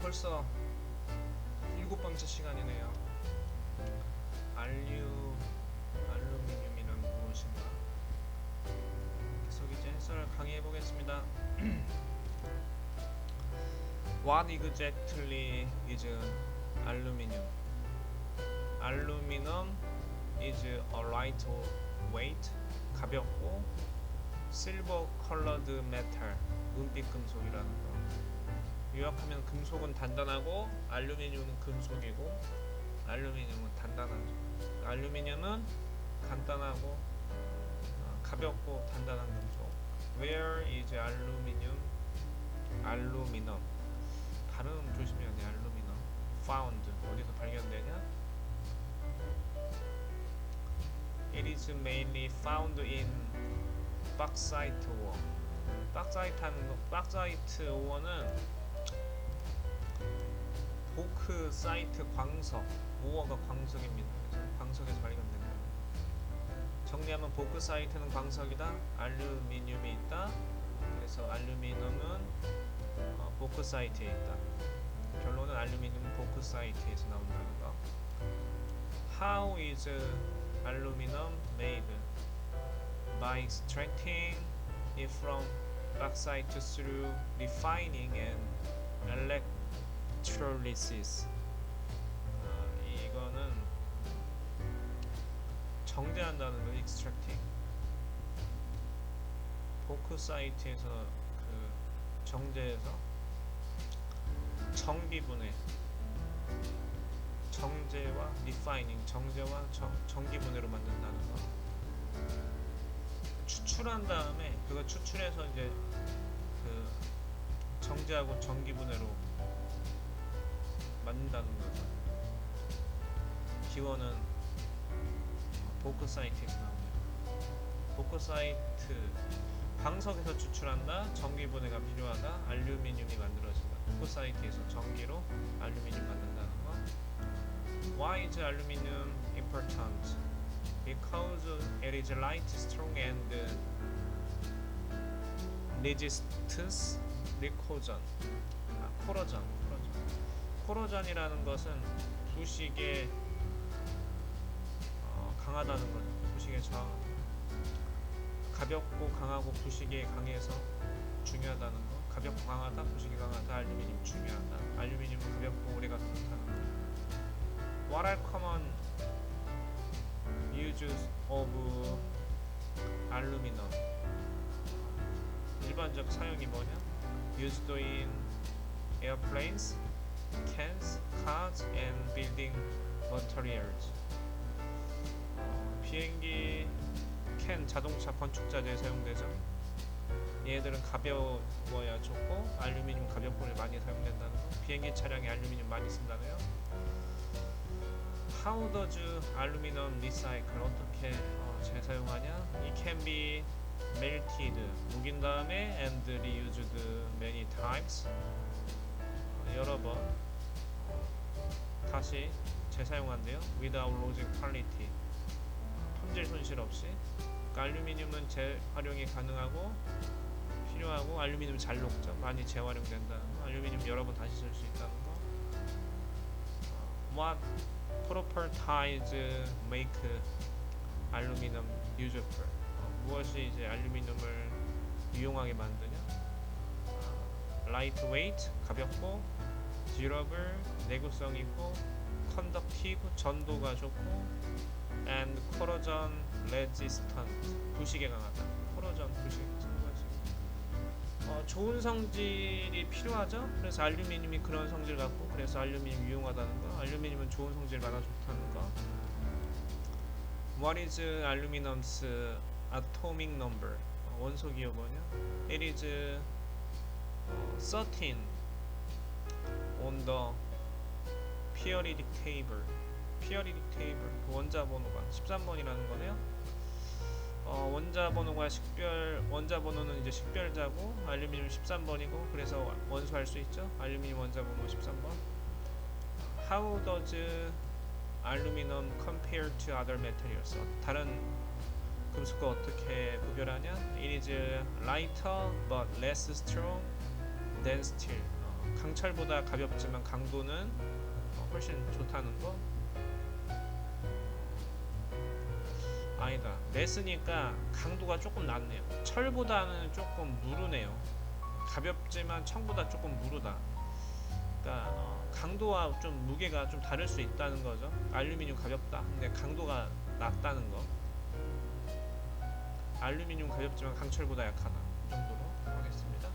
벌써 일곱 번째 시간이네요. 알류 알루미늄이란 무엇인가? 계속 이제 해설을 강의해 보겠습니다. What exactly is aluminum? Aluminum is a lightweight, 가볍고 silver colored metal, 은빛 금속이라는 거. 요약하면 금속은 단단하고 알루미늄은 금속이고 알루미늄은 단단하죠. 알루미늄은 간단하고 어, 가볍고 단단한 금속. Where is aluminum? 알루미늄. 발음 조심해야 돼. 알루미늄. Found. 어디서 발견되냐? It is mainly found in bauxite ore. 박사이트 하는 거, 박사이트 오어는 보크 사이트 광석, 오어가 광석입니다. 광석에서 발견된 거예요. 정리하면 보크 사이트는 광석이다, 알루미늄이 있다. 그래서 알루미늄은 어, 보크 사이트에 있다. 결론은 알루미늄은 보크 사이트에서 나온다는 거. How is aluminum made? By extracting it from bauxite through refining and electrolysis. 아, 이거는 정제한다는 거, extracting. 보크 사이트에서 그 정제해서 정기분해, 정제와 refining, 정제와 정, 정기분해로 만든다는 거. 추출한 다음에 그거 추출해서 이제 그 정제하고 전기분해로 만든다는 거죠. 기원은 보크 사이트에서 나옵니다. 보크 사이트 광석에서 추출한다. 전기 분해가 필요하다. 알루미늄이 만들어진다. 보크 사이트에서 전기로 알루미늄 만든다는 거. Why is aluminum important? because it is light, strong, and resistance corrosion. 아, corrosion이라는 것은 부식에 어, 강하다는 거죠. 부식에 저항. 가볍고 강하고 부식에 강해서 중요하다는 거. 가볍고 강하다, 부식이 강하다, 알루미늄 중요하다. 알루미늄은 가볍고 오래가 좋다는 거. What are common uses of aluminum 일반적 사용이 뭐냐? used in airplanes, cans, cars, and building materials. 어, 비행기, 캔, 자동차, 건축자재에 사용되죠. 얘들은 가벼워야 좋고 알루미늄 가볍고를 많이 사용된다는 거. 비행기 차량에 알루미늄 많이 쓴다네요. Does aluminum recycle 어떻게 어, 재사용하냐? It can be melted 녹인 다음에 and reused many times 어, 여러 번 어, 다시 재사용한대요. Without losing quality 품질 손실 없이 그러니까 알루미늄은 재활용이 가능하고 필요하고 알루미늄 잘 녹죠. 많이 재활용된다는 거. 알루미늄 여러 번 다시 쓸 수 있다는 거. 어, what properties make aluminum useful? 어, 무엇이 이제 알루미늄을 유용하게 만드냐? 어, lightweight 가볍고, durable 내구성 있고, conductive 전도가 좋고, and corrosion resistant 부식에 강하다. corrosion 부식 어, 좋은 성질이 필요하죠. 그래서 알루미늄이 그런 성질 갖고 그래서 알루미늄 유용하다는 거. 알루미늄은 좋은 성질 많아 좋다는 거. What is aluminum's atomic number? 어, 원소 기호 뭐냐? It is 어, 13 on the periodic table. periodic table 그 원자 번호가 13번이라는 거네요. 어, 원자 번호가 식별 원자 번호는 이제 식별자고 알루미늄 13번이고 그래서 원소할 수 있죠. 알루미늄 원자 번호 13번. How does aluminum compare to other materials? 어, 다른 금속과 어떻게 구별하냐? It is lighter but less strong steel. 어, 어, 강철보다 가볍지만 강도는 어, 훨씬 좋다는 거. 아니다. 레스니까 강도가 조금 낮네요. 철보다는 조금 무르네요. 가볍지만 청보다 조금 무르다. 그러니까 어, 강도와 좀 무게가 좀 다를 수 있다는 거죠. 알루미늄 가볍다. 근데 강도가 낮다는 거. 알루미늄 가볍지만 강철보다 약하다. 이 정도로 하겠습니다.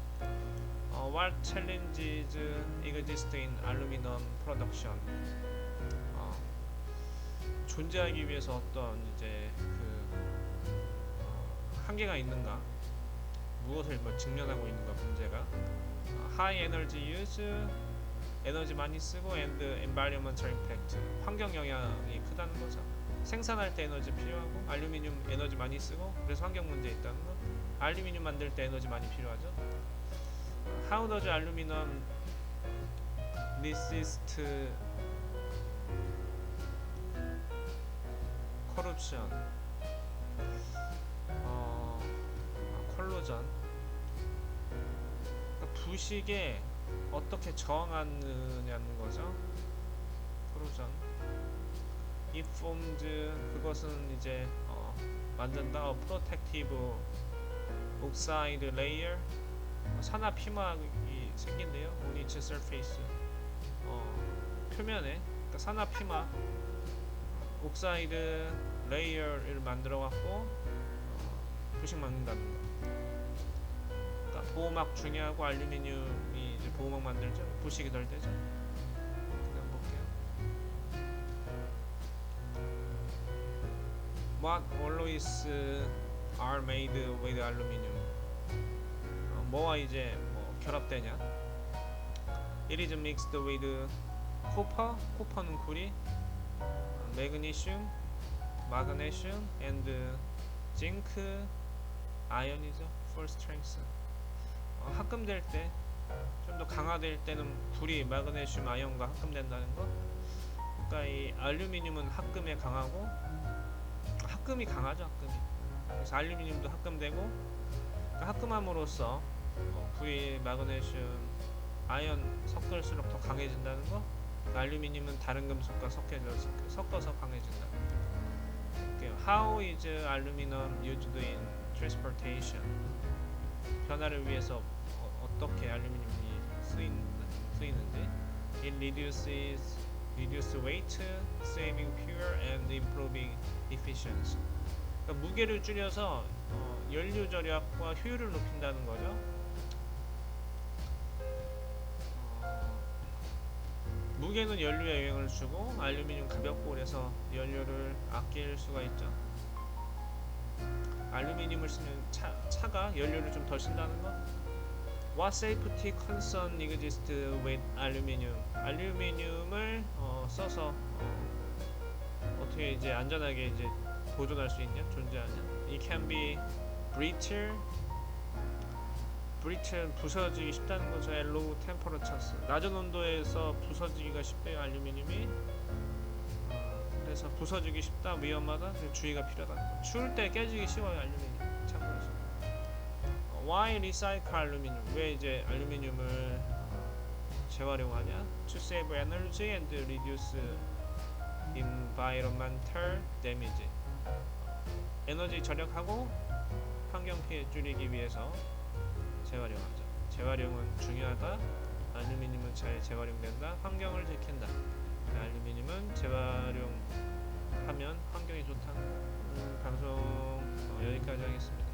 어, what challenges exist in aluminum production? 어, 존재하기 위해서 어떤 이제 그 어, 한계가 있는가? 무엇을 뭐 직면하고 있는가 문제가? 어, high energy use 에너지 많이 쓰고 and environmental impact 환경 영향이 크다는 거죠. 생산할 때 에너지 필요하고 알루미늄 에너지 많이 쓰고 그래서 환경 문제 있다는 거. 알루미늄 만들 때 에너지 많이 필요하죠. How does aluminum resist corruption? 어, 아, 콜로전. 그러니까 부식에 어떻게 저항하느냐는 거죠. 코로전. informed 그것은 이제 어, 만든다. 어, protective oxide layer 어, 산화 피막이 생긴대요. its surface. 어, 표면에 그러니까 산화 피막 옥사이드 레이어를 만들어 갖고 어, 부식 막는다는 거. 그러니까 보호막 중요하고 알루미늄이 이제 보호막 만들죠. 부식이 덜 되죠. 그냥 볼게요. What alloys are made with aluminum? 어, 뭐와 이제 뭐 결합되냐? It is mixed with copper. 코퍼는 구리, magnesium, magnesium, and zinc, 아연이죠. for strength. 어, 합금될 때 좀 더 강화될 때는 불이 마그네슘 아연과 합금된다는 거. 그러니까 이 알루미늄은 합금에 강하고 합금이 강하죠, 합금이. 그래서 알루미늄도 합금되고 그러니까 합금함으로써 어, 불이 마그네슘 아연 섞을수록 더 강해진다는 거. 알루미늄은 다른 금속과 섞여져 섞- 섞어서 강해진다. How is aluminum used in transportation? 변화를 위해서 어, 어떻게 알루미늄이 쓰인, 쓰이는지 It reduces reduce weight, saving fuel and improving efficiency. 그러니까 무게를 줄여서 어, 연료 절약과 효율을 높인다는 거죠. 무게는 연료에 영향을 주고 알루미늄 가볍고 그래서 연료를 아낄 수가 있죠. 알루미늄을 쓰면 차, 차가 연료를 좀 덜 쓴다는 거. What safety concern exists with aluminum? 알루미늄을 어, 써서 어, 어떻게 이제 안전하게 이제 보존할 수 있냐, 존재하냐? It can be brittle. Brittle 부서지기 쉽다는 거죠. low temperatures. 낮은 온도에서 부서지기가 쉽대요. 알루미늄이. 어, 그래서 부서지기 쉽다, 위험하다, 주의가 필요하다는 거. 추울 때 깨지기 쉬워요. 알루미늄. 참고해서. 어, Why recycle aluminum? 왜 이제 알루미늄을 어, 재활용하냐? To save energy and reduce environmental damage. 에너지 절약하고 환경 피해 줄이기 위해서 재활용하죠. 재활용은 중요하다. 알루미늄은 잘 재활용된다. 환경을 지킨다. 알루미늄은 재활용하면 환경이 좋다. 방송 어, 여기까지 하겠습니다.